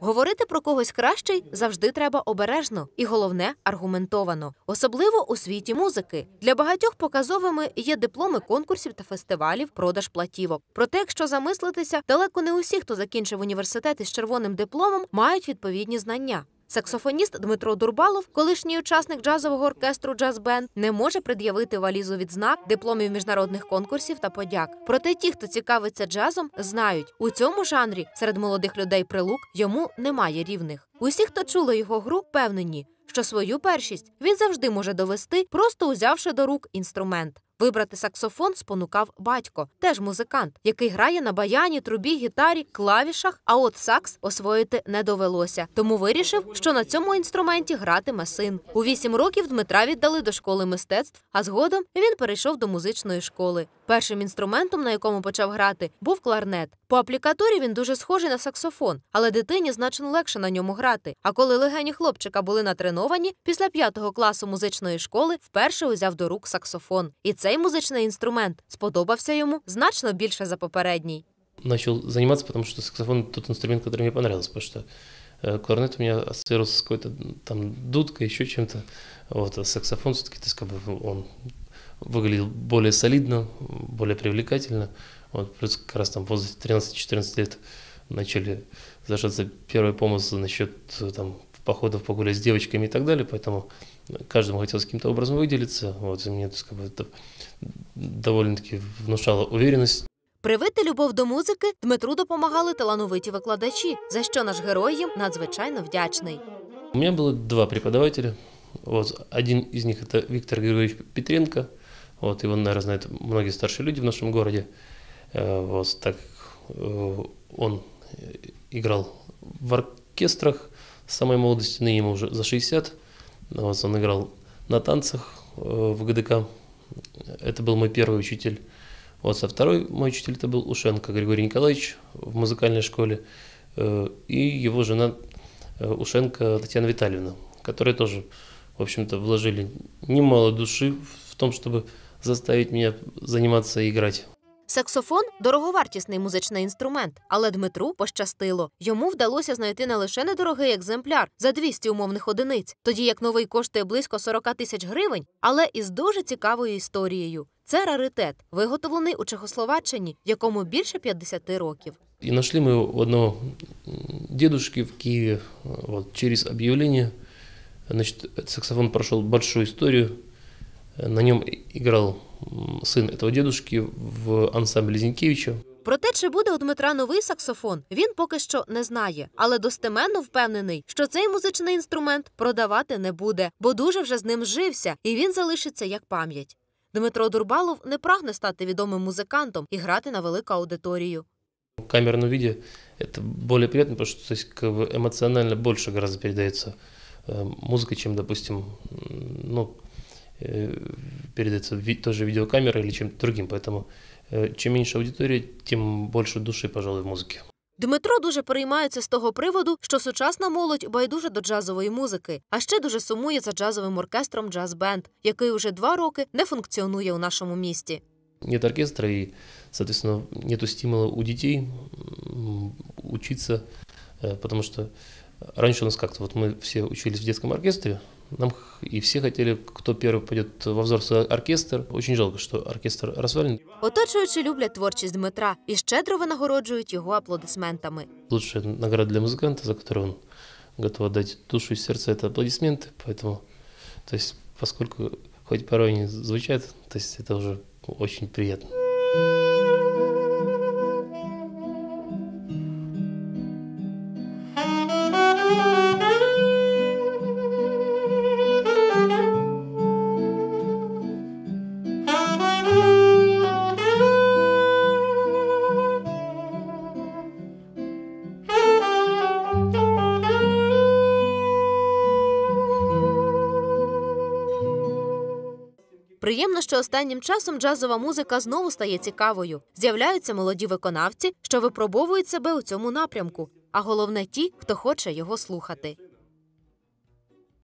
Говорити про когось кращий завжди треба обережно і головне аргументовано, особливо у світі музики. Для багатьох показовими є дипломи конкурсів та фестивалів, продаж платівок. Проте, якщо замислитися, далеко не усі, хто закінчив університет із червоним дипломом, мають відповідні знання. Саксофоніст Дмитро Дурбалов, колишній учасник джазового оркестру Джаз Бенд, не може пред'явити валізу відзнак, дипломів міжнародних конкурсів та подяк. Проте ті, хто цікавиться джазом, знають, у цьому жанрі серед молодих людей прилук йому немає рівних. Усі, хто чули його гру, впевнені, що свою першість він завжди може довести, просто узявши до рук інструмент. Вибрати саксофон спонукав батько, теж музикант, який грає на баяні, трубі, гітарі, клавішах. А от сакс освоїти не довелося. Тому вирішив, що на цьому інструменті гратиме син. У вісім років Дмитра віддали до школи мистецтв, а згодом він перейшов до музичної школи. Першим інструментом, на якому почав грати, був кларнет. По аплікатурі він дуже схожий на саксофон, але дитині значно легше на ньому грати. А коли легені хлопчика були натреновані, після п'ятого класу музичної школи вперше узяв до рук саксофон. І цей музичний інструмент сподобався йому значно більше за попередній. Начал заниматься, потому что саксофон тот инструмент, который мне понравился, потому что э, кларнет у меня ассоциировался с какой-то там дудкой, еще чем-то. Вот, а саксофон все-таки, то есть, как бы, он выглядел более солидно, более привлекательно. Вот, плюс как раз там в возрасте 13-14 лет начали зажаться первые помыслы насчет э, там, походов погулять с девочками и так далее, поэтому каждому хотелось каким-то образом выделиться. Вот, и мне то есть, как бы, это довольно-таки внушало уверенность. Привити любов до музики Дмитру допомагали талановиті викладачі, за що наш герой їм надзвичайно вдячний. У меня было два преподавателя. Вот, один из них это Виктор Григорьевич Петренко. Вот, его, наверное, знают многие старшие люди в нашем городе. Э, Вот, так э, он играл в оркестрах с самой молодости, ныне ему уже за 60. Вот, он играл на танцах э, в ГДК. Это был мой первый учитель. Вот, со второй мой учитель это был Ушенко Григорий Николаевич в музыкальной школе. И его жена Ушенко Татьяна Витальевна, которые тоже, в общем-то, вложили немало души в том, чтобы заставить меня заниматься и играть. Саксофон дороговартісний музичний інструмент, але Дмитру пощастило. Йому вдалося знайти не лише недорогий екземпляр за 200 умовних одиниць, тоді як новий коштує близько 40 тисяч гривень, але із дуже цікавою історією. Це раритет, виготовлений у Чехословаччині, якому більше 50 років. И нашли мы его у одного м, дедушки в Киеве вот, через объявление. Значит, этот саксофон прошел большую историю. Э, На нем и- играл м, сын этого дедушки в ансамбле Зинкевича. Проте, чи буде у Дмитра новий саксофон, він поки що не знає, але достеменно впевнений, що цей музичний інструмент продавати не буде, бо дуже вже з ним зжився, і він залишиться як пам'ять. Дмитро Дурбалов не прагне стати відомим музикантом і грати на велику аудиторію. В камерном виде это более приятно, потому что то есть, как бы эмоционально больше гораздо передается э, музыка, чем, допустим, м, ну, э, передается ви- тоже видеокамерой или чем-то другим. Поэтому э, чем меньше аудитория, тем больше души, пожалуй, в музыке. Дмитро дуже переймається з того приводу, що сучасна молодь байдуже до джазової музики, а ще дуже сумує за джазовим оркестром Джаз Бенд, який уже два роки не функціонує у нашому місті. Нет оркестра и, соответственно, нету стимула у детей м, учиться, э, потому что раньше у нас как-то, вот мы все учились в детском оркестре, нам х- и все хотели, кто первый пойдет во взрослый оркестр. Очень жалко, что оркестр развален. Оточуючи люблять творчість Дмитра і щедро винагороджують його аплодисментами. Лучшая награда для музыканта, за которую он готов отдать душу и сердце, это аплодисменты. Поэтому, то есть, поскольку хоть порой они звучат, то есть это уже очень приятно. Приємно, що останнім часом джазова музика знову стає цікавою. З'являються молоді виконавці, що випробовують себе у цьому напрямку. А головне ті, хто хоче його слухати.